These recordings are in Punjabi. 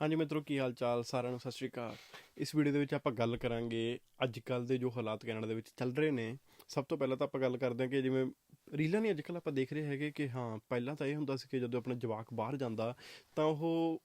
ਹਾਂਜੀ ਮਿੱਤਰੋ, ਕੀ ਹਾਲ ਚਾਲ ਸਾਰਿਆਂ ਨੂੰ ਸਤਿ ਸ਼੍ਰੀ ਅਕਾਲ। ਇਸ ਵੀਡੀਓ ਦੇ ਵਿੱਚ ਆਪਾਂ ਗੱਲ ਕਰਾਂਗੇ ਅੱਜ ਕੱਲ ਦੇ ਜੋ ਹਾਲਾਤ ਕੈਨੇਡਾ ਦੇ ਵਿੱਚ ਚੱਲ ਰਹੇ ਨੇ। ਸਭ ਤੋਂ ਪਹਿਲਾਂ ਤਾਂ ਆਪਾਂ ਗੱਲ ਕਰਦੇ ਹਾਂ ਕਿ ਜਿਵੇਂ ਰੀਲਾਂ ਨਹੀਂ ਅੱਜ ਕੱਲ ਆਪਾਂ ਦੇਖ ਰਹੇ ਹੈਗੇ ਕਿ ਹਾਂ, ਪਹਿਲਾਂ ਤਾਂ ਇਹ ਹੁੰਦਾ ਸੀ ਕਿ ਜਦੋਂ ਆਪਣਾ ਜਵਾਕ ਬਾਹਰ ਜਾਂਦਾ ਤਾਂ ਉਹ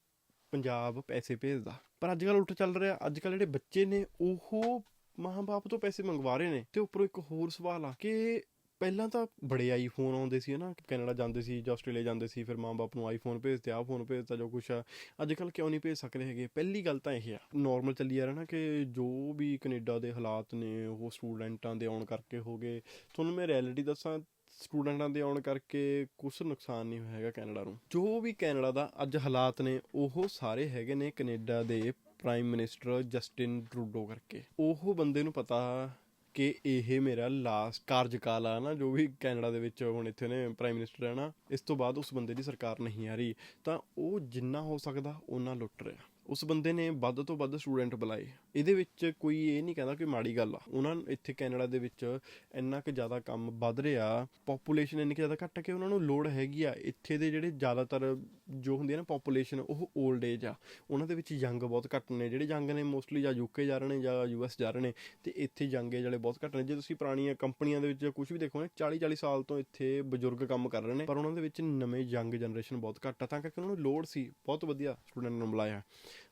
ਪੰਜਾਬ ਪੈਸੇ ਭੇਜਦਾ। ਪਰ ਅੱਜ ਕੱਲ ਉਲਟ ਚੱਲ ਰਿਹਾ। ਅੱਜ ਕੱਲ ਜਿਹੜੇ ਬੱਚੇ ਨੇ, ਉਹ ਮਾਂ-ਬਾਪ ਤੋਂ ਪੈਸੇ ਮੰਗਵਾ ਰਹੇ ਨੇ ਤੇ ਉੱਪਰੋਂ ਇੱਕ ਹੋਰ ਸਵਾਲ ਆ ਕਿ ਪਹਿਲਾਂ ਤਾਂ ਬੜੇ ਆਈਫੋਨ ਆਉਂਦੇ ਸੀ ਨਾ ਕੈਨੇਡਾ ਜਾਂਦੇ ਸੀ, ਜਾਂ ਆਸਟ੍ਰੇਲੀਆ ਜਾਂਦੇ ਸੀ, ਫਿਰ ਮਾਂ-ਬਾਪ ਨੂੰ ਆਈਫੋਨ ਭੇਜਦੇ ਆ ਫੋਨ ਭੇਜਦਾ ਜੋ ਕੁਛ ਆ। ਅੱਜ ਕੱਲ ਕਿਉਂ ਨਹੀਂ ਭੇਜ ਸਕਦੇ ਹੈਗੇ? ਪਹਿਲੀ ਗੱਲ ਤਾਂ ਇਹ ਆ ਨਾਰਮਲ ਚੱਲੀ ਜਾ ਰਿਹਾ ਨਾ ਕਿ ਜੋ ਵੀ ਕੈਨੇਡਾ ਦੇ ਹਾਲਾਤ ਨੇ, ਉਹ ਸਟੂਡੈਂਟਾਂ ਦੇ ਆਉਣ ਕਰਕੇ ਹੋ ਗਏ। ਤੁਹਾਨੂੰ ਮੈਂ ਰਿਐਲਿਟੀ ਦੱਸਾਂ ਸਟੂਡੈਂਟਾਂ ਦੇ ਆਉਣ ਕਰਕੇ ਕੁਝ ਨੁਕਸਾਨ ਨਹੀਂ ਹੋਇਆ ਹੈਗਾ ਕੈਨੇਡਾ ਨੂੰ। ਜੋ ਵੀ ਕੈਨੇਡਾ ਦਾ ਅੱਜ ਹਾਲਾਤ ਨੇ, ਉਹ ਸਾਰੇ ਹੈਗੇ ਨੇ ਕੈਨੇਡਾ ਦੇ ਪ੍ਰਾਈਮ ਮਿਨਿਸਟਰ ਜਸਟਿਨ ਟਰੂਡੋ ਕਰਕੇ। ਉਹ ਬੰਦੇ ਨੂੰ ਪਤਾ ਕਿ ਇਹ ਮੇਰਾ ਲਾਸਟ ਕਾਰਜਕਾਲ ਆ ਨਾ, ਜੋ ਵੀ ਕੈਨੇਡਾ ਦੇ ਵਿੱਚ ਹੁਣ ਇੱਥੇ ਨੇ ਪ੍ਰਾਈਮ ਮਿਨਿਸਟਰ ਹੈ ਨਾ, ਇਸ ਤੋਂ ਬਾਅਦ ਉਸ ਬੰਦੇ ਦੀ ਸਰਕਾਰ ਨਹੀਂ ਆ ਰਹੀ। ਤਾਂ ਉਹ ਜਿੰਨਾ ਹੋ ਸਕਦਾ ਉਹਨਾਂ ਲੁੱਟ ਰਿਹਾ। ਉਸ ਬੰਦੇ ਨੇ ਵੱਧ ਤੋਂ ਵੱਧ ਸਟੂਡੈਂਟ ਬੁਲਾਏ। ਇਹਦੇ ਵਿੱਚ ਕੋਈ ਇਹ ਨਹੀਂ ਕਹਿੰਦਾ ਕਿ ਮਾੜੀ ਗੱਲ ਆ। ਉਹਨਾਂ ਨੂੰ ਇੱਥੇ ਕੈਨੇਡਾ ਦੇ ਵਿੱਚ ਇੰਨਾ ਕੁ ਜ਼ਿਆਦਾ ਕੰਮ ਵੱਧ ਰਿਹਾ ਪੋਪੂਲੇਸ਼ਨ ਇੰਨੀ ਕੁ ਜ਼ਿਆਦਾ ਘੱਟ ਕਿ ਉਹਨਾਂ ਨੂੰ ਲੋੜ ਹੈਗੀ ਆ। ਇੱਥੇ ਦੇ ਜਿਹੜੇ ਜ਼ਿਆਦਾਤਰ ਜੋ ਹੁੰਦੀ ਹੈ ਨਾ ਪੋਪੂਲੇਸ਼ਨ ਉਹ 올ਡ ਏਜ ਆ। ਉਹਨਾਂ ਦੇ ਵਿੱਚ ਯੰਗ ਬਹੁਤ ਘੱਟ ਨੇ। ਜਿਹੜੇ ਯੰਗ ਨੇ ਮੋਸਟਲੀ ਜਾਂ ਯੂਕੇ ਜਾ ਰਹੇ ਨੇ ਜਾਂ ਯੂਐਸ ਜਾ ਰਹੇ ਨੇ, ਤੇ ਇੱਥੇ ਯੰਗ ਏਜ ਵਾਲੇ ਬਹੁਤ ਘੱਟ ਨੇ। ਜੇ ਤੁਸੀਂ ਪੁਰਾਣੀਆਂ ਕੰਪਨੀਆਂ ਦੇ ਵਿੱਚ ਕੁਝ ਵੀ ਦੇਖੋ ਨਾ 40 40 ਸਾਲ ਤੋਂ ਇੱਥੇ ਬਜ਼ੁਰਗ ਕੰਮ ਕਰ ਰਹੇ ਨੇ, ਪਰ ਉਹਨਾਂ ਦੇ ਵਿੱਚ ਨਵੇਂ ਯੰਗ ਜਨਰੇਸ਼ਨ ਬਹੁਤ ਘੱਟ ਆ। ਤਾਂ ਕਰਕੇ ਉਹਨਾਂ ਨੂੰ ਲੋੜ ਸੀ, ਬਹੁਤ ਵਧੀਆ ਸਟੂਡੈਂਟ ਨੂੰ ਬੁਲਾਇਆ।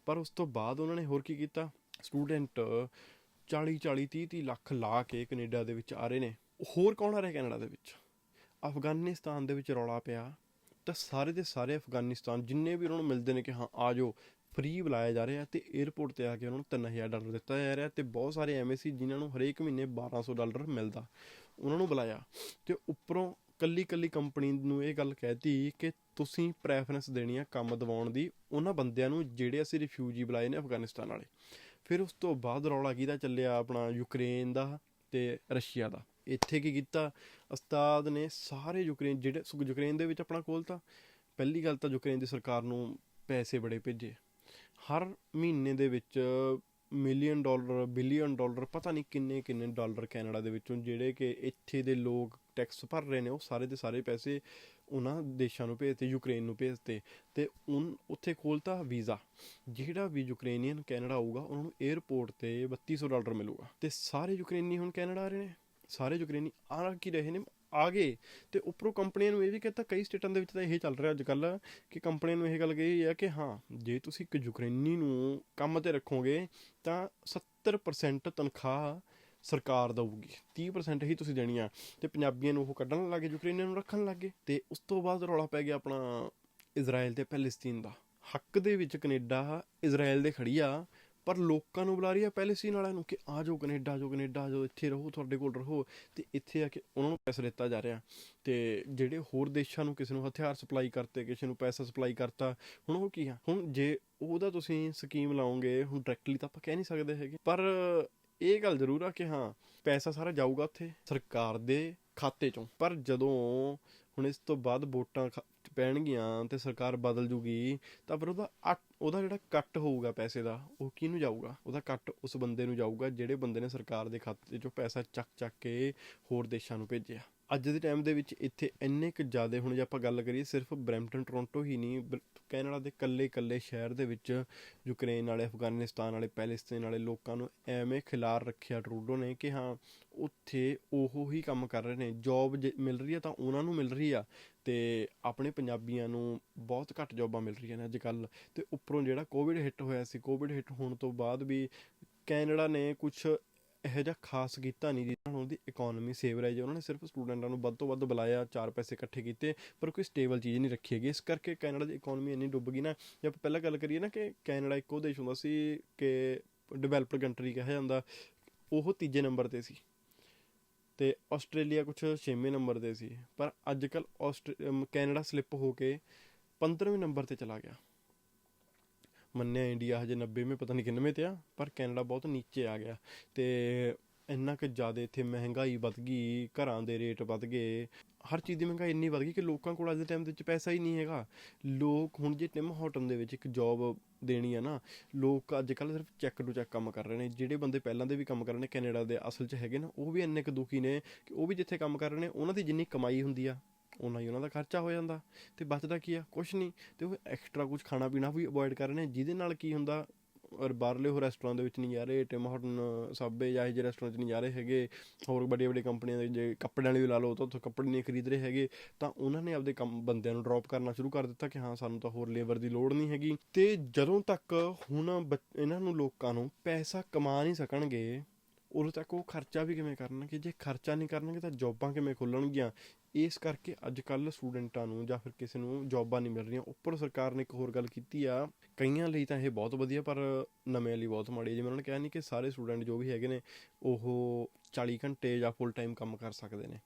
ਪਰ ਉਸ ਤੋਂ ਬਾਅਦ ਉਹਨਾਂ ਨੇ ਹੋਰ ਕੀ ਕੀਤਾ? ਸਟੂਡੈਂਟ 40 40 30 30 ਲੱਖ ਲਾ ਕੇ ਕੈਨੇਡਾ ਦੇ ਵਿੱਚ ਆ ਰਹੇ ਨੇ। ਹੋਰ ਕੌਣ ਆ ਰਿਹਾ ਕੈਨੇਡਾ ਦੇ ਵਿੱਚ? ਅਫਗਾਨਿਸਤਾਨ ਦੇ ਵਿੱਚ ਰੌਲਾ ਪਿਆ। ਤਾਂ ਸਾਰੇ ਦੇ ਸਾਰੇ ਅਫਗਾਨਿਸਤਾਨ ਜਿੰਨੇ ਵੀ ਉਹਨਾਂ ਨੂੰ ਮਿਲਦੇ ਨੇ ਕਿ ਹਾਂ, ਆ ਜਾਓ ਫ੍ਰੀ ਬੁਲਾਇਆ ਜਾ ਰਿਹਾ ਤੇ 에ਅਰਪੋਰਟ ਤੇ ਆ ਕੇ ਉਹਨਾਂ ਨੂੰ 3000 ਡਾਲਰ ਦਿੱਤਾ ਜਾ ਰਿਹਾ ਤੇ ਬਹੁਤ ਸਾਰੇ ਐਵੇਂ ਸੀ ਜਿਨ੍ਹਾਂ ਨੂੰ ਹਰੇਕ ਮਹੀਨੇ 1200 ਡਾਲਰ ਮਿਲਦਾ। ਉਹਨਾਂ ਨੂੰ ਬੁਲਾਇਆ ਤੇ ਉੱਪਰੋਂ ਕੱਲੀ ਕੱਲੀ ਕੰਪਨੀ ਨੂੰ ਇਹ ਗੱਲ ਕਹਿਤੀ ਕਿ ਤੁਸੀਂ ਪ੍ਰੈਫਰੈਂਸ ਦੇਣੀ ਆ ਕੰਮ ਦਿਵਾਉਣ ਦੀ, ਉਹਨਾਂ ਬੰਦਿਆਂ ਨੂੰ ਜਿਹੜੇ ਅਸੀਂ ਰਿਫਿਊਜੀ ਬੁਲਾਏ ਨੇ ਅਫਗਾਨਿਸਤਾਨ ਵਾਲੇ। ਫਿਰ ਉਸ ਤੋਂ ਬਾਅਦ ਰੌਲਾ ਕਿਹਦਾ ਚੱਲਿਆ ਆਪਣਾ ਯੂਕਰੇਨ ਦਾ ਤੇ ਰਸ਼ੀਆ ਦਾ? ਇੱਥੇ ਕੀ ਕੀਤਾ? ਉਸਤਾਦ ਨੇ ਸਾਰੇ ਯੂਕਰੇਨ, ਜਿਹੜੇ ਯੂਕਰੇਨ ਦੇ ਵਿੱਚ ਆਪਣਾ ਕੋਲ ਤਾਂ, ਪਹਿਲੀ ਗੱਲ ਤਾਂ ਯੂਕਰੇਨ ਦੀ ਸਰਕਾਰ ਨੂੰ ਪੈਸੇ ਬੜੇ ਭੇਜੇ। ਹਰ ਮਹੀਨੇ ਦੇ ਵਿੱਚ ਮਿਲੀਅਨ ਡਾਲਰ ਬਿਲੀਅਨ ਡਾਲਰ ਪਤਾ ਨਹੀਂ ਕਿੰਨੇ ਕਿੰਨੇ ਡਾਲਰ ਕੈਨੇਡਾ ਦੇ ਵਿੱਚੋਂ ਜਿਹੜੇ ਕਿ ਇੱਥੇ ਦੇ ਲੋਕ ਟੈਕਸ ਭਰ ਰਹੇ ਨੇ, ਉਹ ਸਾਰੇ ਦੇ ਸਾਰੇ ਪੈਸੇ ਉਹਨਾਂ ਦੇਸ਼ਾਂ ਨੂੰ ਭੇਜਤੇ, ਯੂਕਰੇਨ ਨੂੰ ਭੇਜਤੇ ਤੇ ਉਨ, ਉੱਥੇ ਖੋਲਤਾ ਵੀਜ਼ਾ। ਜਿਹੜਾ ਵੀ ਯੂਕਰੇਨੀਅਨ ਕੈਨੇਡਾ ਆਊਗਾ, ਉਹਨਾਂ ਨੂੰ 에ਅਰਪੋਰਟ ਤੇ 3200 ਡਾਲਰ ਮਿਲੂਗਾ। ਤੇ ਸਾਰੇ ਯੂਕਰੇਨੀ ਹੁਣ ਕੈਨੇਡਾ ਆ ਰਹੇ ਨੇ। ਸਾਰੇ ਯੂਕਰੇਨੀ ਆ ਕੀ ਰਹੇ ਨੇ? ਆ ਗਏ ਤੇ ਉੱਪਰੋਂ ਕੰਪਨੀਆਂ ਨੂੰ ਇਹ ਵੀ ਕਹਿੰਦਾ ਕਈ ਸਟੇਟਾਂ ਦੇ ਵਿੱਚ ਤਾਂ ਇਹ ਚੱਲ ਰਿਹਾ ਅੱਜ ਕੱਲ ਕਿ ਕੰਪਨੀਆਂ ਨੂੰ ਇਹ ਗੱਲ ਕਹੀ ਹੈ ਕਿ ਹਾਂ, ਜੇ ਤੁਸੀਂ ਇੱਕ ਯੂਕਰੇਨੀ ਨੂੰ ਕੰਮ ਤੇ ਰੱਖੋਗੇ, ਤਾਂ 70% ਤਨਖਾਹ ਸਰਕਾਰ ਦਊਗੀ। 30% ਹੀ ਤੁਸੀਂ ਦੇਣੀ ਆ ਤੇ ਪੰਜਾਬੀਆਂ ਨੂੰ ਉਹ ਕੱਢਣ ਲੱਗੇ ਯੂਕਰੇਨੀਆਂ ਨੂੰ ਰੱਖਣ ਲੱਗੇ ਤੇ ਉਸ ਤੋਂ ਬਾਅਦ ਰੌਲਾ ਪੈ ਗਿਆ ਆਪਣਾ ਇਜ਼ਰਾਈਲ ਤੇ ਪੈਲਸਤੀਨ ਦਾ। ਹੱਕ ਦੇ ਵਿੱਚ ਕੈਨੇਡਾ ਇਜ਼ਰਾਈਲ ਦੇ ਖੜੀ ਆ, ਪਰ ਲੋਕਾਂ ਨੂੰ ਬੁਲਾ ਰਹੀ ਆ ਪੈਲਸਤੀਨ ਵਾਲਿਆਂ ਨੂੰ ਕਿ ਆ ਜਾਓ ਕੈਨੇਡਾ, ਆ ਜਾਓ ਕੈਨੇਡਾ ਜਾਓ, ਇੱਥੇ ਰਹੋ, ਤੁਹਾਡੇ ਕੋਲ ਰਹੋ ਤੇ ਇੱਥੇ ਆ ਕੇ ਉਹਨਾਂ ਨੂੰ ਪੈਸਾ ਦਿੱਤਾ ਜਾ ਰਿਹਾ। ਤੇ ਜਿਹੜੇ ਹੋਰ ਦੇਸ਼ਾਂ ਨੂੰ ਕਿਸੇ ਨੂੰ ਹਥਿਆਰ ਸਪਲਾਈ ਕਰਤੇ, ਕਿਸੇ ਨੂੰ ਪੈਸਾ ਸਪਲਾਈ ਕਰਤਾ, ਹੁਣ ਉਹ ਕੀ ਆ? ਹੁਣ ਜੇ ਉਹਦਾ ਤੁਸੀਂ ਸਕੀਮ ਲਾਉਂਗੇ ਹੁਣ ਡਾਇਰੈਕਟਲੀ ਤਾਂ ਆਪਾਂ ਕਹਿ ਨਹੀਂ ਸਕਦੇ ਹੈਗੇ, ਪਰ ਇਹ ਗੱਲ ਜ਼ਰੂਰ ਆ ਕਿ ਹਾਂ, ਪੈਸਾ ਸਾਰਾ ਜਾਊਗਾ ਉੱਥੇ ਸਰਕਾਰ ਦੇ ਖਾਤੇ ਚੋਂ। ਪਰ ਜਦੋਂ ਹੁਣ ਇਸ ਤੋਂ ਬਾਅਦ ਵੋਟਾਂ ਖ- ਪੈਣਗੀਆਂ ਤੇ ਸਰਕਾਰ ਬਦਲ ਜੂਗੀ, ਤਾਂ ਫਿਰ ਉਹਦਾ ਅੱਟ- ਉਹਦਾ ਜਿਹੜਾ ਕੱਟ ਹੋਊਗਾ ਪੈਸੇ ਦਾ, ਉਹ ਕਿਹਨੂੰ ਜਾਊਗਾ? ਉਹਦਾ ਕੱਟ ਉਸ ਬੰਦੇ ਨੂੰ ਜਾਊਗਾ ਜਿਹੜੇ ਬੰਦੇ ਨੇ ਸਰਕਾਰ ਦੇ ਖਾਤੇ ਚੋਂ ਪੈਸਾ ਚੱਕ ਚੱਕ ਕੇ ਹੋਰ ਦੇਸ਼ਾਂ ਨੂੰ ਭੇਜਿਆ। ਅੱਜ ਦੇ ਟਾਈਮ ਦੇ ਵਿੱਚ ਇੱਥੇ ਇੰਨੇ ਕੁ ਜ਼ਿਆਦਾ, ਹੁਣ ਜੇ ਆਪਾਂ ਗੱਲ ਕਰੀਏ, ਸਿਰਫ ਬਰੈਂਪਟਨ, ਟੋਰਾਂਟੋ ਹੀ ਨਹੀਂ ਬ- ਕੈਨੇਡਾ ਦੇ ਕੱਲੇ-ਕੱਲੇ ਸ਼ਹਿਰ ਦੇ ਵਿੱਚ ਯੂਕਰੇਨ ਵਾਲੇ, ਅਫਗਾਨਿਸਤਾਨ ਵਾਲੇ ਪੈਲੇਸਤੀਨ ਵਾਲੇ ਲੋਕਾਂ ਨੂੰ ਐਵੇਂ ਖਿਲਾਰ ਰੱਖਿਆ ਟਰੂਡੋ ਨੇ ਕਿ ਹਾਂ, ਉੱਥੇ ਉਹ ਹੀ ਕੰਮ ਕਰ ਰਹੇ ਨੇ। ਜੌਬ ਮਿਲ ਰਹੀ ਆ ਤਾਂ ਉਹਨਾਂ ਨੂੰ ਮਿਲ ਰਹੀ ਆ ਤੇ ਆਪਣੇ ਪੰਜਾਬੀਆਂ ਨੂੰ ਬਹੁਤ ਘੱਟ ਜੌਬਾਂ ਮਿਲ ਰਹੀਆਂ ਨੇ ਅੱਜ ਕੱਲ ਤੇ ਉੱਪਰੋਂ ਜਿਹੜਾ ਕੋਵਿਡ ਹਿੱਟ ਹੋਇਆ ਸੀ ਕੋਵਿਡ ਹਿੱਟ ਹੋਣ ਤੋਂ ਬਾਅਦ ਵੀ ਕੈਨੇਡਾ ਨੇ ਕੁਝ ਇਹੋ ਜਿਹਾ ਖਾਸ ਕੀਤਾ ਨਹੀਂ ਜਿਹਨਾਂ ਨਾਲ ਉਹਦੀ ਇਕਨੋਮੀ ਸੇਵ ਰਹੀ ਜੇ। ਉਹਨਾਂ ਨੇ ਸਿਰਫ ਸਟੂਡੈਂਟਾਂ ਨੂੰ ਵੱਧ ਤੋਂ ਵੱਧ ਬੁਲਾਇਆ, ਚਾਰ ਪੈਸੇ ਇਕੱਠੇ ਕੀਤੇ, ਪਰ ਕੋਈ ਸਟੇਬਲ ਚੀਜ਼ ਨਹੀਂ ਰੱਖੀ ਹੈਗੀ। ਇਸ ਕਰਕੇ ਕੈਨੇਡਾ ਦੀ ਇਕਨੋਮੀ ਇੰਨੀ ਡੁੱਬ ਗਈ ਨਾ। ਜੇ ਆਪਾਂ ਪਹਿਲਾਂ ਗੱਲ ਕਰੀਏ ਨਾ ਕਿ ਕੈਨੇਡਾ ਇੱਕੋ ਦੇਸ਼ ਹੁੰਦਾ ਸੀ ਕਿ ਡਿਵੈਲਪਡ ਕੰਟਰੀ ਕਿਹਾ ਜਾਂਦਾ, ਉਹ ਤੀਜੇ ਨੰਬਰ ਤੇ ਸੀ। ਤੇ ਆਸਟ੍ਰੇਲੀਆ ਕੁਝ 6ਵੇਂ ਨੰਬਰ ਤੇ ਸੀ। ਪਰ ਅੱਜ ਕੱਲ ਕੈਨੇਡਾ ਸਲਿੱਪ ਹੋ ਕੇ 15ਵੇਂ ਨੰਬਰ ਤੇ ਚਲਾ ਗਿਆ। ਮੰਨਿਆ ਇੰਡੀਆ ਹਜੇ 90ਵੇਂ ਪਤਾ ਨਹੀਂ ਕਿੰਨਵੇਂ ਤੇ ਆ, ਪਰ ਕੈਨੇਡਾ ਬਹੁਤ ਨੀਚੇ ਆ ਗਿਆ। ਤੇ ਇੰਨਾ ਕਿ ਜ਼ਿਆਦਾ ਇੱਥੇ ਮਹਿੰਗਾਈ ਵੱਧ ਗਈ, ਘਰਾਂ ਦੇ ਰੇਟ ਵੱਧ ਗਏ। ਹਰ ਚੀਜ਼ ਦੀ ਮਹਿੰਗਾਈ ਇੰਨੀ ਵੱਧ ਗਈ ਕਿ ਲੋਕਾਂ ਕੋਲ ਅੱਜ ਦੇ ਟਾਈਮ ਦੇ ਵਿੱਚ ਪੈਸਾ ਹੀ ਨਹੀਂ ਹੈਗਾ। ਲੋਕ ਹੁਣ ਜੇ ਟਿਮ ਹਾਰਟਨ ਦੇ ਵਿੱਚ ਇੱਕ ਜੌਬ ਦੇਣੀ ਆ ਨਾ, ਲੋਕ ਅੱਜ ਕੱਲ ਸਿਰਫ ਚੈੱਕ ਟੂ ਚੈੱਕ ਕੰਮ ਕਰ ਰਹੇ ਨੇ। ਜਿਹੜੇ ਬੰਦੇ ਪਹਿਲਾਂ ਦੇ ਵੀ ਕੰਮ ਕਰ ਰਹੇ ਨੇ, ਕੈਨੇਡਾ ਦੇ ਅਸਲ 'ਚ ਹੈਗੇ ਨਾ, ਉਹ ਵੀ ਇੰਨੇ ਕੁ ਦੁਖੀ ਨੇ ਕਿ ਉਹ ਵੀ ਜਿੱਥੇ ਕੰਮ ਕਰ ਰਹੇ ਨੇ, ਉਹਨਾਂ ਦੀ ਜਿੰਨੀ ਕਮਾਈ ਹੁੰਦੀ ਆ ਉਹਨਾਂ ਹੀ ਉਹਨਾਂ ਦਾ ਖਰਚਾ ਹੋ ਜਾਂਦਾ। ਤੇ ਬਚਦਾ ਕੀ ਆ? ਕੁਛ ਨਹੀਂ। ਤੇ ਉਹ ਐਕਸਟਰਾ ਕੁਝ ਖਾਣਾ ਪੀਣਾ ਵੀ ਅਵੋਇਡ ਕਰ ਰਹੇ ਨੇ। ਜਿਹਦੇ ਨਾਲ ਕੀ ਹੁੰਦਾ ਔਰ ਬਾਹਰਲੇ ਉਹ ਰੈਸਟੋਰੈਂਟ ਦੇ ਵਿੱਚ ਨਹੀਂ ਜਾ ਰਹੇ ਟਿਮ ਹਾਰਟਨ ਸਾਬੇ ਜਾਂ ਇਹ ਜਿਹੇ ਰੈਸਟੋਰੈਂਟ 'ਚ ਨਹੀਂ ਜਾ ਰਹੇ ਹੈਗੇ। ਹੋਰ ਵੱਡੀਆਂ ਵੱਡੀਆਂ ਕੰਪਨੀਆਂ ਦੇ ਜੇ ਕੱਪੜਿਆਂ ਵਾਲੀ ਵੀ ਲਾ ਲਓ, ਤਾਂ ਉੱਥੋਂ ਕੱਪੜੇ ਨਹੀਂ ਖਰੀਦ ਰਹੇ ਹੈਗੇ। ਤਾਂ ਉਹਨਾਂ ਨੇ ਆਪਦੇ ਕੰਮ ਬੰਦਿਆਂ ਨੂੰ ਡ੍ਰੌਪ ਕਰਨਾ ਸ਼ੁਰੂ ਕਰ ਦਿੱਤਾ ਕਿ ਹਾਂ, ਸਾਨੂੰ ਤਾਂ ਹੋਰ ਲੇਬਰ ਦੀ ਲੋੜ ਨਹੀਂ ਹੈਗੀ। ਤੇ ਜਦੋਂ ਤੱਕ ਹੁਣ ਬੱਚ- ਇਹਨਾਂ ਨੂੰ ਲੋਕਾਂ ਨੂੰ ਪੈਸਾ ਕਮਾ ਨਹੀਂ ਸਕਣਗੇ, ਉਦੋਂ ਤੱਕ ਉਹ ਖਰਚਾ ਵੀ ਕਿਵੇਂ ਕਰਨਗੇ? ਜੇ ਖਰਚਾ ਨਹੀਂ ਕਰਨਗੇ, ਤਾਂ ਜੌਬਾਂ ਕਿਵੇਂ ਖੁੱਲਣਗੀਆਂ? ਇਸ ਕਰਕੇ ਅੱਜ ਕੱਲ ਸਟੂਡੈਂਟਾਂ ਨੂੰ ਜਾਂ ਫਿਰ ਕਿਸੇ ਨੂੰ ਜੌਬਾਂ ਨਹੀਂ ਮਿਲ ਰਹੀਆਂ। ਉੱਪਰ ਸਰਕਾਰ ਨੇ ਇੱਕ ਹੋਰ ਗੱਲ ਕੀਤੀ ਆ। ਕਈਆਂ ਲਈ ਤਾਂ ਇਹ ਬਹੁਤ ਵਧੀਆ, ਪਰ ਨਵੇਂ ਲਈ ਬਹੁਤ ਮਾੜੀ ਜਿਵੇਂ ਉਹਨਾਂ ਨੇ ਕਿਹਾ ਨਹੀਂ ਕਿ ਸਾਰੇ ਸਟੂਡੈਂਟ ਜੋ ਵੀ ਹੈਗੇ ਨੇ, ਉਹ 40 ਘੰਟੇ ਜਾਂ ਫੁੱਲ ਟਾਈਮ ਕੰਮ ਕਰ ਸਕਦੇ ਨੇ।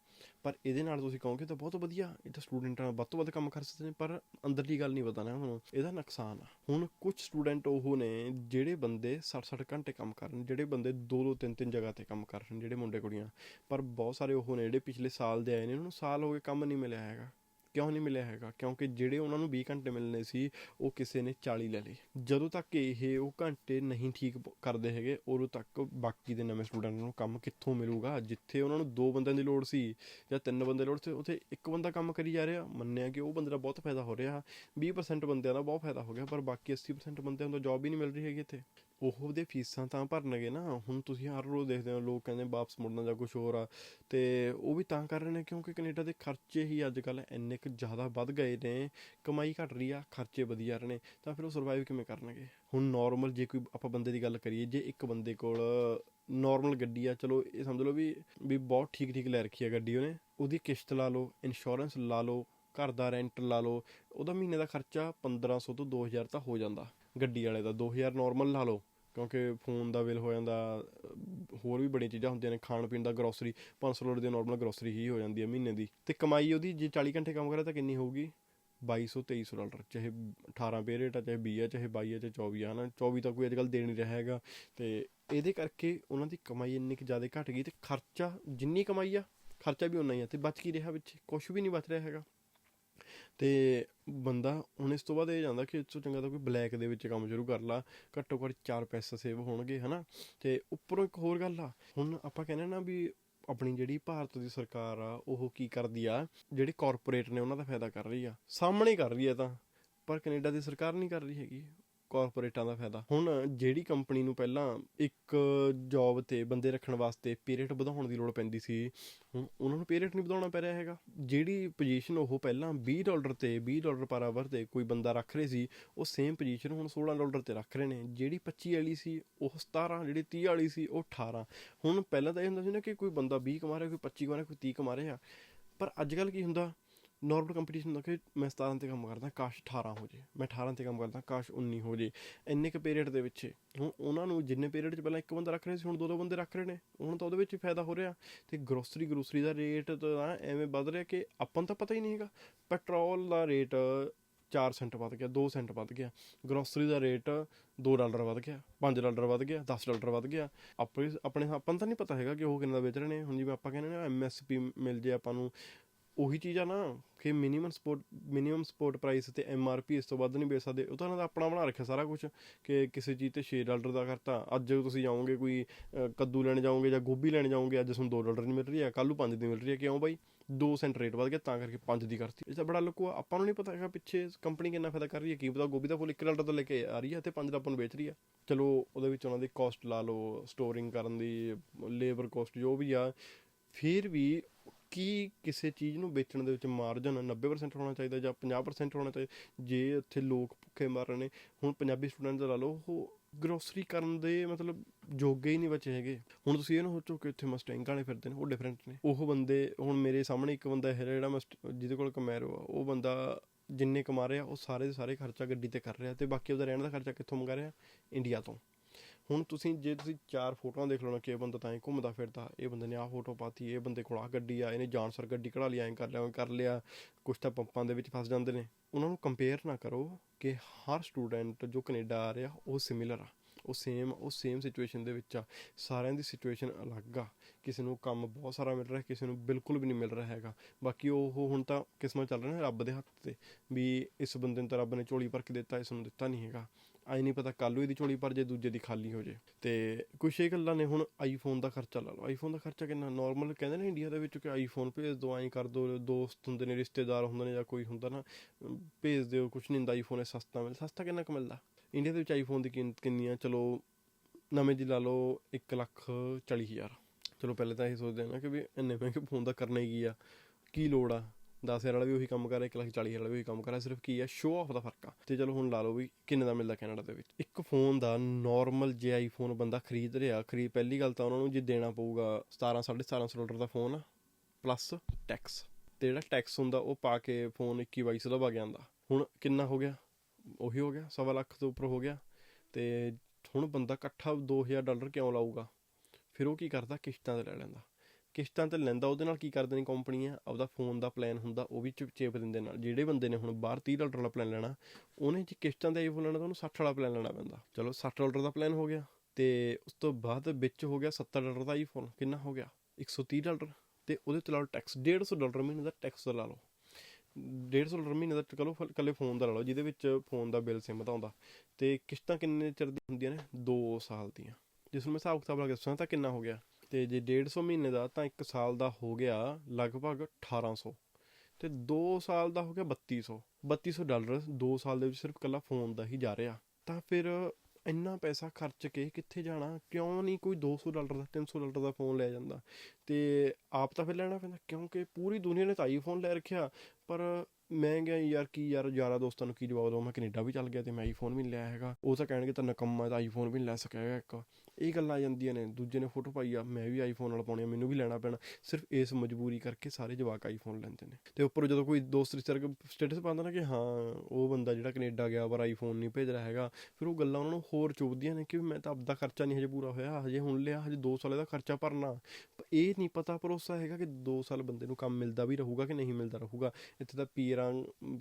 ਪਰ ਇਹਦੇ ਨਾਲ ਤੁਸੀਂ ਕਹੋਗੇ ਤਾਂ ਬਹੁਤ ਵਧੀਆ, ਇਹ ਤਾਂ ਸਟੂਡੈਂਟਾਂ ਵੱਧ ਤੋਂ ਵੱਧ ਕੰਮ ਕਰ ਸਕਦੇ ਨੇ, ਪਰ ਅੰਦਰਲੀ ਗੱਲ ਨਹੀਂ ਪਤਾ ਨਾ ਹੁਣ। ਇਹਦਾ ਨੁਕਸਾਨ ਆ। ਹੁਣ ਕੁਝ ਸਟੂਡੈਂਟ ਉਹ ਨੇ ਜਿਹੜੇ ਬੰਦੇ 60-60 ਘੰਟੇ ਕੰਮ ਕਰਨ, ਜਿਹੜੇ ਬੰਦੇ 2-2 3-3 ਜਗ੍ਹਾ ਤੇ ਕੰਮ ਕਰਨ, ਜਿਹੜੇ ਮੁੰਡੇ ਕੁੜੀਆਂ। ਪਰ ਬਹੁਤ ਸਾਰੇ ਉਹ ਨੇ ਜਿਹੜੇ ਪਿਛਲੇ ਸਾਲ ਦੇ ਆਏ ਨੇ, ਉਹਨਾਂ ਨੂੰ ਸਾਲ ਹੋ ਗਏ ਕੰਮ ਨਹੀਂ ਮਿਲਿਆ ਹੈਗਾ। ਕਿਉਂ ਨਹੀਂ ਮਿਲਿਆ ਹੈਗਾ? ਕਿਉਂਕਿ ਜਿਹੜੇ ਉਹਨਾਂ ਨੂੰ 20 ਘੰਟੇ ਮਿਲਨੇ ਸੀ, ਉਹ ਕਿਸੇ ਨੇ 40 ਲੈ ਲਏ। ਜਦੋਂ ਤੱਕ ਇਹ ਉਹ ਘੰਟੇ ਨਹੀਂ ਠੀਕ ਕਰਦੇ ਹੈਗੇ, ਉਦੋਂ ਤੱਕ ਬਾਕੀ ਦੇ ਨਵੇਂ ਸਟੂਡੈਂਟ ਨੂੰ ਕੰਮ ਕਿੱਥੋਂ ਮਿਲੂਗਾ? ਜਿੱਥੇ ਉਹਨਾਂ ਨੂੰ ਦੋ ਬੰਦਿਆਂ ਦੀ ਲੋੜ ਸੀ ਜਾਂ ਤਿੰਨ ਬੰਦੇ ਦੀ ਲੋੜ ਸੀ, ਉੱਥੇ ਇੱਕ ਬੰਦਾ ਕੰਮ ਕਰੀ ਜਾ ਰਿਹਾ। ਮੰਨਿਆ ਕਿ ਉਹ ਬੰਦੇ ਦਾ ਬਹੁਤ ਫਾਇਦਾ ਹੋ ਰਿਹਾ। 20% ਬੰਦਿਆਂ ਦਾ ਬਹੁਤ ਫਾਇਦਾ ਹੋ ਗਿਆ, ਪਰ ਬਾਕੀ 80% ਬੰਦਿਆਂ ਨੂੰ ਤਾਂ ਜੌਬ ਹੀ ਨਹੀਂ ਮਿਲ ਰਹੀ ਹੈਗੀ ਇੱਥੇ। ਉਹ ਦੇ ਫੀਸਾਂ ਤਾਂ ਭਰਨਗੇ ਨਾ। ਹੁਣ ਤੁਸੀਂ ਹਰ ਰੋਜ਼ ਦੇਖਦੇ ਹੋ, ਲੋਕ ਕਹਿੰਦੇ ਵਾਪਸ ਮੁੜਨਾ ਜਾਂ ਕੁਝ ਹੋਰ ਆ। ਤੇ ਉਹ ਵੀ ਤਾਂ ਕਰ ਰਹੇ ਨੇ ਕਿਉਂਕਿ ਕੈਨੇਡਾ ਦੇ ਖਰਚੇ ਹੀ ਅੱਜ ਕੱਲ ਇੰਨੇ ਕੁ ਜ਼ਿਆਦਾ ਵੱਧ ਗਏ ਨੇ। ਕਮਾਈ ਘਟ ਰਹੀ ਆ, ਖਰਚੇ ਵਧੀ ਜਾ ਰਹੇ ਨੇ। ਤਾਂ ਫਿਰ ਉਹ ਸਰਵਾਈਵ ਕਿਵੇਂ ਕਰਨਗੇ? ਹੁਣ ਨਾਰਮਲ ਜੇ ਕੋਈ ਆਪਾਂ ਬੰਦੇ ਦੀ ਗੱਲ ਕਰੀਏ, ਜੇ ਇੱਕ ਬੰਦੇ ਕੋਲ ਨਾਰਮਲ ਗੱਡੀ ਆ, ਚਲੋ ਇਹ ਸਮਝ ਲਓ ਵੀ ਵੀ ਬਹੁਤ ਠੀਕ ਠੀਕ ਲੈ ਰੱਖੀ ਆ ਗੱਡੀ ਉਹਨੇ। ਉਹਦੀ ਕਿਸ਼ਤ ਲਾ ਲਓ ਇੰਸ਼ੋਰੈਂਸ ਲਾ ਲਓ, ਘਰ ਦਾ ਰੈਂਟ ਲਾ ਲਓ, ਉਹਦਾ ਮਹੀਨੇ ਦਾ ਖਰਚਾ 1500 ਤੋਂ 2000 ਤਾਂ ਹੋ ਜਾਂਦਾ। ਗੱਡੀ ਵਾਲੇ ਦਾ 2000 ਨਾਰਮਲ ਲਾ ਲਓ, ਕਿਉਂਕਿ ਫੋਨ ਦਾ ਬਿੱਲ ਹੋ ਜਾਂਦਾ ਹੋਰ ਵੀ ਬੜੀਆਂ ਚੀਜ਼ਾਂ ਹੁੰਦੀਆਂ ਨੇ, ਖਾਣ ਪੀਣ ਦਾ ਗਰੋਸਰੀ 500 ਡਾਲਰ ਦੀ ਨਾਰਮਲ ਗਰੋਸਰੀ ਹੀ ਹੋ ਜਾਂਦੀ ਹੈ ਮਹੀਨੇ ਦੀ। ਤੇ ਕਮਾਈ ਉਹਦੀ, ਜੇ 40 ਘੰਟੇ ਕੰਮ ਕਰੇ ਤਾਂ ਕਿੰਨੀ ਹੋਊਗੀ? 2200 2300 ਡਾਲਰ, ਚਾਹੇ 18 ਪੇ ਰੇਟ ਆ, ਚਾਹੇ 20 ਆ, ਚਾਹੇ 22 ਆ, ਚਾਹੇ 24 ਆ, ਹਨਾ? 24 ਤਾਂ ਕੋਈ ਅੱਜਕੱਲ ਦੇ ਨਹੀਂ ਰਿਹਾ ਹੈਗਾ। ਤੇ ਇਹਦੇ ਕਰਕੇ ਉਹਨਾਂ ਦੀ ਕਮਾਈ ਇੰਨੀ ਕੁ ਜ਼ਿਆਦਾ ਘਟ ਗਈ ਤੇ ਖਰਚਾ, ਜਿੰਨੀ ਕਮਾਈ ਆ, ਖਰਚਾ ਵੀ ਉਨਾ ਹੀ ਆ। ਤੇ ਬਚ ਕੀ ਰਿਹਾ ਵਿੱਚ? ਕੁਝ ਵੀ ਨਹੀਂ ਬਚ ਰਿਹਾ ਹੈਗਾ। ਤੇ ਬੰਦਾ ਹੁਣ ਇਸ ਤੋਂ ਬਾਅਦ ਇਹ ਜਾਂਦਾ ਕਿ ਇਸ ਤੋਂ ਚੰਗਾ ਤਾਂ ਕੋਈ ਬਲੈਕ ਦੇ ਵਿੱਚ ਕੰਮ ਸ਼ੁਰੂ ਕਰ ਲਾ, ਘੱਟੋ ਘੱਟ ਚਾਰ ਪੈਸੇ ਸੇਵ ਹੋਣਗੇ, ਹਨਾ? ਤੇ ਉੱਪਰੋਂ ਇੱਕ ਹੋਰ ਗੱਲ ਆ, ਹੁਣ ਆਪਾਂ ਕਹਿੰਦੇ ਨਾ ਵੀ ਆਪਣੀ ਜਿਹੜੀ ਭਾਰਤ ਦੀ ਸਰਕਾਰ ਆ, ਉਹ ਕੀ ਕਰਦੀ ਆ, ਜਿਹੜੇ ਕਾਰਪੋਰੇਟ ਨੇ ਉਹਨਾਂ ਦਾ ਫਾਇਦਾ ਕਰ ਰਹੀ ਆ। ਸਾਹਮਣੇ ਕਰ ਰਹੀ ਆ ਤਾਂ, ਪਰ ਕੈਨੇਡਾ ਦੀ ਸਰਕਾਰ ਨਹੀਂ ਕਰ ਰਹੀ ਹੈਗੀ। ਕਾਰਪੋਰੇਟਾਂ ਦਾ ਫਾਇਦਾ। ਹੁਣ ਜਿਹੜੀ ਕੰਪਨੀ ਨੂੰ ਪਹਿਲਾਂ ਇੱਕ ਜੌਬ ਤੇ ਬੰਦੇ ਰੱਖਣ ਵਾਸਤੇ ਪੇ ਵਧਾਉਣ ਦੀ ਲੋੜ ਪੈਂਦੀ ਸੀ, ਹੁਣ ਉਹਨਾਂ ਨੂੰ ਪੇ ਨਹੀਂ ਵਧਾਉਣਾ ਪੈ ਰਿਹਾ ਹੈਗਾ। ਜਿਹੜੀ ਪੋਜੀਸ਼ਨ ਉਹ ਪਹਿਲਾਂ 20 ਡਾਲਰ ਤੇ 20 ਡਾਲਰ ਪਰ ਆਵਰ ਤੇ ਕੋਈ ਬੰਦਾ ਰੱਖ ਰਹੇ ਸੀ, ਉਹ ਸੇਮ ਪੋਜੀਸ਼ਨ ਹੁਣ 16 ਡਾਲਰ ਤੇ ਰੱਖ ਰਹੇ ਨੇ। ਜਿਹੜੀ 25 ਵਾਲੀ ਸੀ, ਉਹ 17 ਜਿਹੜੀ 30 ਵਾਲੀ ਸੀ, ਉਹ 18 ਹੁਣ ਪਹਿਲਾਂ ਤਾਂ ਇਹ ਹੁੰਦਾ ਸੀ ਨਾ ਕਿ ਕੋਈ ਬੰਦਾ 20 ਕਮਾ ਰਿਹਾ, ਕੋਈ 25 ਕਮਾ ਰਿਹਾ, ਕੋਈ 30 ਕਮਾ ਰਿਹਾ। ਪਰ ਅੱਜ ਕੱਲ ਕੀ ਹੁੰਦਾ? ਨਾਰਮਲ ਕੰਪੀਟੀਸ਼ਨ ਹੁੰਦਾ ਕਿ ਮੈਂ 17 ਤੇ ਕੰਮ ਕਰਦਾ, ਕਾਸ਼ 18 ਹੋ ਜੇ। ਮੈਂ 18 ਤੇ ਕੰਮ ਕਰਦਾ, ਕਾਸ਼ 19 ਹੋ ਜੇ। ਇੰਨੇ ਕੁ ਪੀਰੀਅਡ ਦੇ ਵਿੱਚ ਹੁਣ ਉਹਨਾਂ ਨੂੰ ਜਿੰਨੇ ਪੀਰੀਅਡ 'ਚ ਪਹਿਲਾਂ ਇੱਕ ਬੰਦਾ ਰੱਖ ਰਹੇ ਸੀ, ਹੁਣ ਦੋ ਦੋ ਬੰਦੇ ਰੱਖ ਰਹੇ ਨੇ। ਹੁਣ ਤਾਂ ਉਹਦੇ ਵਿੱਚ ਹੀ ਫਾਇਦਾ ਹੋ ਰਿਹਾ। ਤੇ ਗਰੋਸਰੀ ਗਰੋਸਰੀ ਦਾ ਰੇਟ ਤਾਂ ਐਵੇਂ ਵੱਧ ਰਿਹਾ ਕਿ ਆਪਾਂ ਤਾਂ ਪਤਾ ਹੀ ਨਹੀਂ ਹੈਗਾ। ਪੈਟਰੋਲ ਦਾ ਰੇਟ 4 ਸੈਂਟ ਵੱਧ ਗਿਆ 2 ਸੈਂਟ ਵੱਧ ਗਿਆ। ਗਰੋਸਰੀ ਦਾ ਰੇਟ 2 ਡਾਲਰ ਵੱਧ ਗਿਆ 5 ਡਾਲਰ ਵੱਧ ਗਿਆ 10 ਡਾਲਰ ਵੱਧ ਗਿਆ। ਆਪਣੇ ਆਪਣੇ ਆਪਾਂ ਤਾਂ ਨਹੀਂ ਪਤਾ ਹੈਗਾ ਕਿ ਉਹ ਕਿੰਨਾ ਦਾ ਵੇਚ ਰਹੇ ਨੇ। ਹੁਣ ਜਿਵੇਂ ਆਪਾਂ ਕਹਿੰਦੇ ਨੇ ਐਮਐਸਪੀ ਮਿਲ ਜੇ ਆਪਾਂ ਨੂੰ ਉਹੀ ਚੀਜ਼ ਆ ਨਾ ਕਿ minimum support minimum support price ਤੇ ਪੀ ਇਸ ਤੋਂ ਵੱਧ ਨਹੀਂ ਵੇਚ ਸਕਦੇ। ਉਹ ਤਾਂ ਉਹਨਾਂ ਦਾ ਆਪਣਾ ਬਣਾ ਰੱਖਿਆ ਸਾਰਾ ਕੁਝ ਕਿ ਕਿਸੇ ਚੀਜ਼ ਤੇ 6 ਡਾਲਰ ਦਾ ਕਰਤਾ ਅੱਜ ਜਦੋਂ ਤੁਸੀਂ ਜਾਓਗੇ ਕੋਈ ਕੱਦੂ ਲੈਣ ਜਾਓਗੇ ਜਾਂ ਗੋਭੀ ਲੈਣ ਜਾਓਗੇ, ਅੱਜ ਤੁਹਾਨੂੰ 2 ਡਾਲਰ ਦੀ ਮਿਲ ਰਹੀ ਹੈ ਕੱਲ ਨੂੰ 5 ਦੀ ਮਿਲ ਰਹੀ ਹੈ, ਕਿਉਂ ਬਾਈ? 2 ਸੈਂਟ ਰੇਟ ਵੱਧ ਗਿਆ, ਤਾਂ ਕਰਕੇ 5 ਦੀ ਕਰਤੀ। ਇਹ ਤਾਂ ਬੜਾ ਲੁਕਵਾ ਆਪਾਂ ਨੂੰ ਨਹੀਂ ਪਤਾ ਹੈਗਾ ਪਿੱਛੇ ਕੰਪਨੀ ਕਿੰਨਾ ਫਾਇਦਾ ਕਰ ਰਹੀ ਹੈ, ਕੀ ਪਤਾ ਗੋਭੀ ਦਾ ਫੁੱਲ 1 ਡਾਲਰ ਤੋਂ ਲੈ ਕੇ ਆ ਰਹੀ ਹੈ ਤੇ 5 ਦਾ ਆਪਾਂ ਨੂੰ ਵੇਚ ਰਹੀ ਹੈ। ਚਲੋ, ਉਹਦੇ ਵਿੱਚ ਉਹਨਾਂ ਦੀ ਕਾਸਟ ਲਾ ਲਓ ਸਟੋਰਿੰਗ ਕਰਨ ਦੀ ਲੇਬਰ ਕਾਸਟ ਜੋ ਵੀ ਆ, ਫਿਰ ਵੀ ਕੀ ਕਿਸੇ ਚੀਜ਼ ਨੂੰ ਵੇਚਣ ਦੇ ਵਿੱਚ ਮਾਰਜਨ 90% ਹੋਣਾ ਚਾਹੀਦਾ ਜਾਂ 50% ਹੋਣਾ ਚਾਹੀਦਾ? ਜੇ ਉੱਥੇ ਲੋਕ ਭੁੱਖੇ ਮਰ ਰਹੇ ਨੇ, ਹੁਣ ਪੰਜਾਬੀ ਸਟੂਡੈਂਟ ਦਾ ਲਾ ਲਓ, ਉਹ ਗਰੋਸਰੀ ਕਰਨ ਦੇ ਮਤਲਬ ਜੋਗੇ ਹੀ ਨਹੀਂ ਬਚੇ ਹੈਗੇ। ਹੁਣ ਤੁਸੀਂ ਇਹ ਨਾ ਸੋਚੋ ਕਿ ਉੱਥੇ ਮਸਟੈਂਗ ਵਾਲੇ ਫਿਰਦੇ ਨੇ, ਉਹ ਡਿਫਰੈਂਟ ਨੇ। ਉਹ ਬੰਦੇ, ਹੁਣ ਮੇਰੇ ਸਾਹਮਣੇ ਇੱਕ ਬੰਦਾ ਹੈ ਜਿਹੜਾ ਮਸਟ ਜਿਹਦੇ ਕੋਲ ਕਮੈਰੋ ਆ, ਉਹ ਬੰਦਾ ਜਿੰਨੇ ਕਮਾ ਰਿਹਾ, ਉਹ ਸਾਰੇ ਦੇ ਸਾਰੇ ਖਰਚਾ ਗੱਡੀ ਤੇ ਕਰ ਰਿਹਾ ਤੇ ਬਾਕੀ ਉਹਦਾ ਰਹਿਣ ਦਾ ਖਰਚਾ ਕਿੱਥੋਂ ਮੰਗਾ ਰਿਹਾ? ਇੰਡੀਆ ਤੋਂ। ਹੁਣ ਤੁਸੀਂ ਜੇ ਤੁਸੀਂ ਚਾਰ ਫੋਟੋਆਂ ਦੇਖ ਲਓ ਕਿ ਇਹ ਬੰਦਾ ਤਾਂ ਐਂ ਘੁੰਮਦਾ ਫਿਰਦਾ, ਇਹ ਬੰਦੇ ਨੇ ਆਹ ਫੋਟੋ ਪਾਤੀ, ਇਹ ਬੰਦੇ ਕੋਲ ਆਹ ਗੱਡੀ ਆ, ਇਹਨੇ ਜਾਨ ਸਰ ਗੱਡੀ ਕਢਾ ਲਈ, ਐਂ ਕਰ ਲਿਆ ਐਂ ਕਰ ਲਿਆ, ਕੁਛ ਤਾਂ ਪੰਪਾਂ ਦੇ ਵਿੱਚ ਫਸ ਜਾਂਦੇ ਨੇ। ਉਹਨਾਂ ਨੂੰ ਕੰਪੇਅਰ ਨਾ ਕਰੋ ਕਿ ਹਰ ਸਟੂਡੈਂਟ ਜੋ ਕੈਨੇਡਾ ਆ ਰਿਹਾ, ਉਹ ਸਿਮਿਲਰ ਆ। ਉਹ ਸੇਮ ਉਹ ਸੇਮ ਸਿਚੁਏਸ਼ਨ ਦੇ ਵਿੱਚ ਆ। ਸਾਰਿਆਂ ਦੀ ਸਿਚੁਏਸ਼ਨ ਅਲੱਗ ਆ। ਕਿਸੇ ਨੂੰ ਕੰਮ ਬਹੁਤ ਸਾਰਾ ਮਿਲ ਰਿਹਾ, ਕਿਸੇ ਨੂੰ ਬਿਲਕੁਲ ਵੀ ਨਹੀਂ ਮਿਲ ਰਿਹਾ ਹੈਗਾ। ਬਾਕੀ ਉਹ ਹੁਣ ਤਾਂ ਕਿਸਮਤ ਚੱਲ ਰਿਹਾ ਰੱਬ ਦੇ ਹੱਥ ਤੇ, ਵੀ ਇਸ ਬੰਦੇ ਨੂੰ ਤਾਂ ਰੱਬ ਨੇ ਝੋਲੀ ਭਰ ਕੇ ਦਿੱਤਾ, ਇਸ ਨੂੰ ਦਿੱਤਾ ਨਹੀਂ ਹੈਗਾ। ਆਈ ਨਹੀਂ ਪਤਾ ਕੱਲ ਨੂੰ ਇਹਦੀ ਝੋਲੀ ਭਰ ਜੇ, ਦੂਜੇ ਦੀ ਖਾਲੀ ਹੋ ਜੇ। ਤੇ ਕੁਛ ਇਹ ਗੱਲਾਂ ਨੇ ਹੁਣ ਆਈਫੋਨ ਦਾ ਖਰਚਾ ਲਾ ਲਓ। ਆਈਫੋਨ ਦਾ ਖਰਚਾ ਕਿੰਨਾ? ਨਾਰਮਲ ਕਹਿੰਦੇ ਨੇ ਇੰਡੀਆ ਦੇ ਵਿੱਚ ਕਿ ਆਈਫੋਨ ਭੇਜ ਦੋ, ਐਂ ਕਰ ਦੋ, ਦੋਸਤ ਹੁੰਦੇ ਨੇ, ਰਿਸ਼ਤੇਦਾਰ ਹੁੰਦੇ ਨੇ ਜਾਂ ਕੋਈ ਹੁੰਦਾ ਨਾ, ਭੇਜ ਦਿਓ, ਕੁਛ ਨਹੀਂ ਹੁੰਦਾ ਆਈਫੋਨ ਇਹ ਸਸਤਾ ਮਿਲ, ਸਸਤਾ ਕਿੰਨਾ ਕੁ ਮਿਲਦਾ? ਇੰਡੀਆ ਦੇ ਵਿੱਚ ਆਈਫੋਨ ਦੀ ਕੀਮਤ ਕਿੰਨੀ ਆ ਚਲੋ ਨਵੇਂ ਦੀ ਲਾ ਲਓ 1 ਲੱਖ 40 ਹਜ਼ਾਰ। ਚਲੋ ਪਹਿਲੇ ਤਾਂ ਇਹ ਸੋਚਦੇ ਆ ਨਾ ਕਿ ਵੀ ਇੰਨੇ ਮਹਿੰਗੇ ਫੋਨ ਦਾ ਕਰਨਾ ਹੀ ਕੀ ਆ? ਕੀ ਲੋੜ ਆ? 10000 ਵਾਲਾ ਵੀ ਉਹੀ ਕੰਮ ਕਰ ਰਿਹਾ 1 ਲੱਖ 40 ਹਜ਼ਾਰ ਵਾਲਾ ਵੀ ਉਹੀ ਕੰਮ ਕਰ ਰਿਹਾ, ਸਿਰਫ ਕੀ ਹੈ ਸ਼ੋਅ ਆਫ ਦਾ ਫ਼ਰਕ ਆ। ਤੇ ਚਲੋ ਹੁਣ ਲਾ ਲਓ ਵੀ ਕਿੰਨੇ ਦਾ ਮਿਲਦਾ ਕੈਨੇਡਾ ਦੇ ਵਿੱਚ? ਇੱਕ ਫੋਨ ਦਾ ਨਾਰਮਲ ਜੇ ਆਈਫੋਨ ਬੰਦਾ ਖਰੀਦ ਰਿਹਾ, ਖਰੀਦ, ਪਹਿਲੀ ਗੱਲ ਤਾਂ ਉਹਨਾਂ ਨੂੰ ਜੇ ਦੇਣਾ ਪਊਗਾ 17 1750 ਡਾਲਰ ਦਾ ਫੋਨ ਆ ਪਲੱਸ ਟੈਕਸ ਤੇ ਜਿਹੜਾ ਟੈਕਸ ਹੁੰਦਾ, ਉਹ ਪਾ ਕੇ ਫੋਨ 21 22 ਦਾ ਵਗ ਜਾਂਦਾ। ਹੁਣ ਕਿੰਨਾ ਹੋ ਗਿਆ? ਉਹੀ ਹੋ ਗਿਆ, ਸਵਾ ਲੱਖ ਤੋਂ ਉੱਪਰ ਹੋ ਗਿਆ। ਤੇ ਹੁਣ ਬੰਦਾ ਇਕੱਠਾ 2000 ਡਾਲਰ ਕਿਉਂ ਲਾਊਗਾ? ਫਿਰ ਉਹ ਕੀ ਕਰਦਾ? ਕਿਸ਼ਤਾਂ ਤੇ ਲੈ ਲੈਂਦਾ। ਕਿਸ਼ਤਾਂ ਤੇ ਲੈਂਦਾ, ਉਹਦੇ ਨਾਲ ਕੀ ਕਰਦੇ ਨੇ ਕੰਪਨੀਆਂ ਆਪਦਾ ਫੋਨ ਦਾ ਪਲਾਨ ਹੁੰਦਾ, ਉਹ ਵੀ ਚਿਪ ਦਿੰਦੇ ਨਾਲ। ਜਿਹੜੇ ਬੰਦੇ ਨੇ ਹੁਣ ਬਾਹਰ 30 ਡਾਲਰ ਵਾਲਾ ਪਲਾਨ ਲੈਣਾ, ਉਹਨੇ ਜੇ ਕਿਸ਼ਤਾਂ ਤੇ ਆਈਫੋਨ ਲੈਣਾ ਤਾਂ ਉਹਨੂੰ 60 ਵਾਲਾ ਪਲਾਨ ਲੈਣਾ ਪੈਂਦਾ। ਚਲੋ 60 ਡਾਲਰ ਦਾ ਪਲਾਨ ਹੋ ਗਿਆ ਤੇ ਉਸ ਤੋਂ ਬਾਅਦ ਵਿੱਚ ਹੋ ਗਿਆ 70 ਡਾਲਰ ਦਾ ਆਈਫੋਨ ਕਿੰਨਾ ਹੋ ਗਿਆ? 130 ਡਾਲਰ ਤੇ ਉਹਦੇ ਤੇ ਲਾ ਲਓ ਟੈਕਸ 150 ਡਾਲਰ ਮਹੀਨੇ ਦਾ ਟੈਕਸ ਲਾ ਲਓ। 150 ਡਾਲਰ ਮਹੀਨੇ ਦਾ ਚਲੋ ਫਿਰ ਇਕੱਲੇ ਫੋਨ ਦਾ ਲਾ ਲਓ, ਜਿਹਦੇ ਵਿੱਚ ਫੋਨ ਦਾ ਬਿੱਲ ਸਿਮ ਦਾ ਆਉਂਦਾ ਤੇ ਕਿਸ਼ਤਾਂ ਕਿੰਨੇ ਚਿਰ ਦੀਆਂ ਹੁੰਦੀਆਂ ਨੇ? 2 ਸਾਲ ਦੀਆਂ। ਜਿਸ ਨੂੰ ਮੈਂ ਹਿਸਾਬ ਕਿਤਾਬ ਲਾ ਕੇ ਦੱਸਾਂ ਤਾਂ ਕਿੰਨਾ ਹੋ ਗਿਆ? ਤੇ ਜੇ 150 ਮਹੀਨੇ ਦਾ ਤਾਂ 1 ਸਾਲ ਦਾ ਹੋ ਗਿਆ ਲਗਭਗ 1800 ਤੇ 2 ਸਾਲ ਦਾ ਹੋ ਗਿਆ 3200 3200 ਡਾਲਰ 2 ਸਾਲ ਦੇ ਵਿੱਚ ਸਿਰਫ ਇਕੱਲਾ ਫੋਨ ਦਾ ਹੀ ਜਾ ਰਿਹਾ। ਤਾਂ ਫਿਰ ਇੰਨਾ ਪੈਸਾ ਖਰਚ ਕੇ ਕਿੱਥੇ ਜਾਣਾ? ਕਿਉਂ ਨਹੀਂ ਕੋਈ 200 ਡਾਲਰ ਦਾ 300 ਡਾਲਰ ਦਾ ਫੋਨ ਲੈ ਜਾਂਦਾ? ਤੇ ਆਪ ਤਾਂ ਫਿਰ ਲੈਣਾ ਪੈਂਦਾ, ਕਿਉਂਕਿ ਪੂਰੀ ਦੁਨੀਆ ਨੇ ਤਾਂ ਆਈਫੋਨ ਲੈ ਰੱਖਿਆ। ਪਰ ਮੈਂ ਗਿਆ ਯਾਰ ਕੀ ਯਾਰ, ਯਾਰਾ ਦੋਸਤਾਂ ਨੂੰ ਕੀ ਜਵਾਬ ਦਵਾਂ? ਮੈਂ ਕੈਨੇਡਾ ਵੀ ਚੱਲ ਗਿਆ ਤੇ ਮੈਂ ਆਈਫੋਨ ਵੀ ਨਹੀਂ ਲਿਆ ਹੈਗਾ। ਉਹ ਤਾਂ ਕਹਿਣਗੇ ਤਾਂ ਨਕੰਮਾ ਤਾਂ ਆਈਫੋਨ ਵੀ ਨਹੀਂ ਲੈ ਸਕਿਆ ਹੈਗਾ ਇੱਕ। ਇਹ ਗੱਲਾਂ ਆ ਜਾਂਦੀਆਂ ਨੇ, ਦੂਜੇ ਨੇ ਫੋਟੋ ਪਾਈ ਆ, ਮੈਂ ਵੀ ਆਈਫੋਨ ਨਾਲ ਪਾਉਣੀ ਆ, ਮੈਨੂੰ ਵੀ ਲੈਣਾ ਪੈਣਾ। ਸਿਰਫ ਇਸ ਮਜਬੂਰੀ ਕਰਕੇ ਸਾਰੇ ਜਵਾਕ ਆਈਫੋਨ ਲੈਂਦੇ ਨੇ। ਤੇ ਉੱਪਰ ਜਦੋਂ ਕੋਈ ਦੋਸਤ ਰਿਸ਼ਤੇਦਾਰ ਸਟੇਟਸ ਪਾਉਂਦਾ ਨਾ ਕਿ ਹਾਂ, ਉਹ ਬੰਦਾ ਜਿਹੜਾ ਕੈਨੇਡਾ ਗਿਆ, ਪਰ ਆਈਫੋਨ ਨਹੀਂ ਭੇਜ ਰਿਹਾ ਹੈਗਾ, ਫਿਰ ਉਹ ਗੱਲਾਂ ਉਹਨਾਂ ਨੂੰ ਹੋਰ ਚੁੱਭਦੀਆਂ ਨੇ ਕਿ ਮੈਂ ਤਾਂ ਆਪਦਾ ਖਰਚਾ ਨਹੀਂ ਹਜੇ ਪੂਰਾ ਹੋਇਆ, ਹਜੇ ਹੁਣ ਲਿਆ, ਹਜੇ 2 ਸਾਲ ਦਾ ਖਰਚਾ ਭਰਨਾ। ਇਹ ਨਹੀਂ ਪਤਾ, ਭਰੋਸਾ ਹੈਗਾ ਕਿ 2 ਸਾਲ ਬੰਦੇ ਨੂੰ ਕੰਮ ਮਿਲਦਾ ਵੀ ਰਹੂਗਾ ਕਿ ਨਹੀਂ ਮਿਲਦਾ ਰਹੂਗਾ। ਇੱਥੇ ਤਾਂ ਪੀਰਾਂ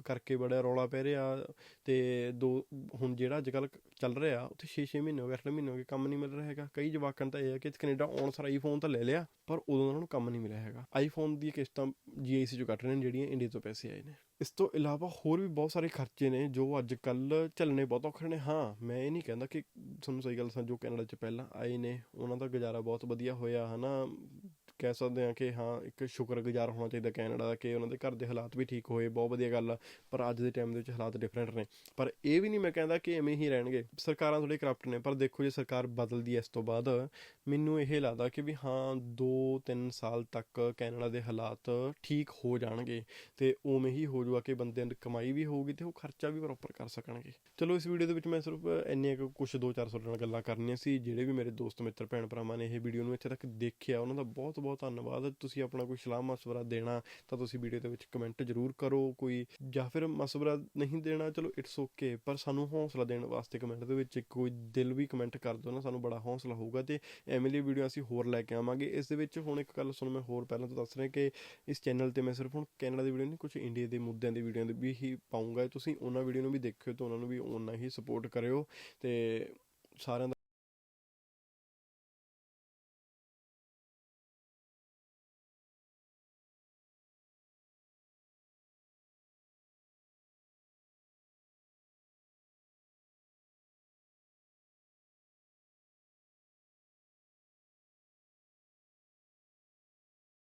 ਕਰਕੇ ਬੜਾ ਰੌਲਾ ਪੈ ਰਿਹਾ ਤੇ ਦੋ, ਹੁਣ ਜਿਹੜਾ ਅੱਜ ਕੱਲ ਚੱਲ ਰਿਹਾ, ਉੱਥੇ 6-6 ਮਹੀਨੇ ਹੋ ਗਏ 8 ਮਹੀਨੇ ਹੋ ਗਏ, ਕੰਮ ਨਹੀਂ ਮਿਲ ਰਿਹਾ ਹੈਗਾ। ਕਈ ਜਵਾਕਾਂ ਦਾ ਇਹ ਹੈ ਕਿ ਕੈਨੇਡਾ ਆਉਣ ਸਾਰ ਆਈਫੋਨ ਤਾਂ ਲੈ ਲਿਆ, ਪਰ ਉਦੋਂ ਉਹਨਾਂ ਨੂੰ ਕੰਮ ਨਹੀਂ ਮਿਲਿਆ ਹੈਗਾ। ਆਈਫੋਨ ਦੀਆਂ ਕਿਸ਼ਤਾਂ ਜੀਆਈਸੀ ਚੋਂ ਕੱਟ ਰਹੇ ਨੇ, ਜਿਹੜੀਆਂ ਇੰਡੀਆ ਤੋਂ ਪੈਸੇ ਆਏ ਨੇ। ਇਸ ਤੋਂ ਇਲਾਵਾ ਹੋਰ ਵੀ ਬਹੁਤ ਸਾਰੇ ਖਰਚੇ ਨੇ, ਜੋ ਅੱਜ ਕੱਲ ਚੱਲਣੇ ਬਹੁਤ ਔਖੇ ਨੇ। ਹਾਂ, ਮੈਂ ਇਹ ਨਹੀਂ ਕਹਿੰਦਾ ਕਿ ਤੁਹਾਨੂੰ ਸਹੀ ਗੱਲ ਦੱਸਾਂ, ਜੋ ਕੈਨੇਡਾ 'ਚ ਪਹਿਲਾਂ ਆਏ ਨੇ, ਉਹਨਾਂ ਦਾ ਗੁਜ਼ਾਰਾ ਬਹੁਤ ਵਧੀਆ ਹੋਇਆ, ਹਨਾ? ਕਹਿ ਸਕਦੇ ਹਾਂ ਕਿ ਹਾਂ, ਇੱਕ ਸ਼ੁਕਰਗੁਜ਼ਾਰ ਹੋਣਾ ਚਾਹੀਦਾ ਕੈਨੇਡਾ ਦਾ ਕਿ ਉਹਨਾਂ ਦੇ ਘਰ ਦੇ ਹਾਲਾਤ ਵੀ ਠੀਕ ਹੋਏ, ਬਹੁਤ ਵਧੀਆ ਗੱਲ ਆ, ਪਰ ਅੱਜ ਦੇ ਟਾਈਮ ਦੇ ਵਿੱਚ ਹਾਲਾਤ ਡਿਫਰੈਂਟ ਨੇ। ਪਰ ਇਹ ਵੀ ਨਹੀਂ ਮੈਂ ਕਹਿੰਦਾ ਕਿ ਐਵੇਂ ਹੀ ਰਹਿਣਗੇ। ਸਰਕਾਰਾਂ ਥੋੜੀ ਕਰਪਟ ਨੇ, ਪਰ ਦੇਖੋ ਜੇ ਸਰਕਾਰ ਬਦਲਦੀ ਹੈ ਇਸ ਤੋਂ ਬਾਅਦ, ਮੈਨੂੰ ਇਹ ਲੱਗਦਾ ਕਿ ਵੀ ਹਾਂ 2-3 ਸਾਲ ਤੱਕ ਕੈਨੇਡਾ ਦੇ ਹਾਲਾਤ ਠੀਕ ਹੋ ਜਾਣਗੇ ਤੇ ਉਵੇਂ ਹੀ ਹੋ ਜਾਊਗਾ ਕਿ ਬੰਦੇ ਅੰਦਰ ਕਮਾਈ ਵੀ ਹੋਊਗੀ ਤੇ ਉਹ ਖਰਚਾ ਵੀ ਪ੍ਰੋਪਰ ਕਰ ਸਕਣਗੇ। ਚਲੋ, ਇਸ ਵੀਡੀਓ ਦੇ ਵਿੱਚ ਮੈਂ ਸਿਰਫ ਇੰਨੀਆਂ ਕੁ ਕੁਝ 2-400 ਨਾਲ ਗੱਲਾਂ ਕਰਨੀਆਂ ਸੀ, ਜਿਹੜੇ ਵੀ ਮੇਰੇ ਦੋਸਤ, ਮਿੱਤਰ ਭੈਣ ਭਰਾਵਾਂ ਨੇ ਇਹ ਵੀਡੀਓ ਨੂੰ ਇੱਥੇ ਤੱਕ ਦੇਖਿਆ, ਉਹਨਾਂ ਦਾ ਬਹੁਤ ਬਹੁਤ ਧੰਨਵਾਦ। ਤੁਸੀਂ ਆਪਣਾ ਕੋਈ ਸਲਾਹ ਮਸ਼ਵਰਾ ਦੇਣਾ ਤਾਂ ਤੁਸੀਂ ਵੀਡੀਓ ਦੇ ਵਿੱਚ ਕਮੈਂਟ ਜ਼ਰੂਰ ਕਰੋ। ਕੋਈ ਜਾਂ ਫਿਰ ਮਸ਼ਵਰਾ ਨਹੀਂ ਦੇਣਾ, ਚਲੋ ਇਟਸ ਓਕੇ ਪਰ ਸਾਨੂੰ ਹੌਸਲਾ ਦੇਣ ਵਾਸਤੇ ਕਮੈਂਟ ਦੇ ਵਿੱਚ ਕੋਈ ਦਿਲ ਵੀ ਕਮੈਂਟ ਕਰ ਦਿਓ ਨਾ, ਸਾਨੂੰ ਬੜਾ ਹੌਸਲਾ ਹੋਊਗਾ ਤੇ ਐਵੇਂ ਲਈ ਵੀਡੀਓ ਅਸੀਂ ਹੋਰ ਲੈ ਕੇ ਆਵਾਂਗੇ। ਇਸ ਦੇ ਵਿੱਚ ਹੁਣ ਇੱਕ ਗੱਲ ਤੁਹਾਨੂੰ ਮੈਂ ਹੋਰ ਪਹਿਲਾਂ ਤੋਂ ਦੱਸ ਰਿਹਾ ਕਿ ਇਸ ਚੈਨਲ ਤੇ ਮੈਂ ਸਿਰਫ ਹੁਣ ਕੈਨੇਡਾ ਦੀ ਵੀਡੀਓ ਨਹੀਂ ਕੁਝ ਇੰਡੀਆ ਦੇ ਮੁੱਦਿਆਂ ਦੀ ਵੀਡੀਓ ਵੀ ਹੀ ਪਾਉਂਗਾ ਤੁਸੀਂ ਉਹਨਾਂ ਵੀਡੀਓ ਨੂੰ ਵੀ ਦੇਖਿਓ ਤੇ ਉਹਨਾਂ ਨੂੰ ਵੀ ਓਨਾ ਹੀ ਸਪੋਰਟ ਕਰਿਓ ਤੇ ਸਾਰਿਆਂ ਦਾ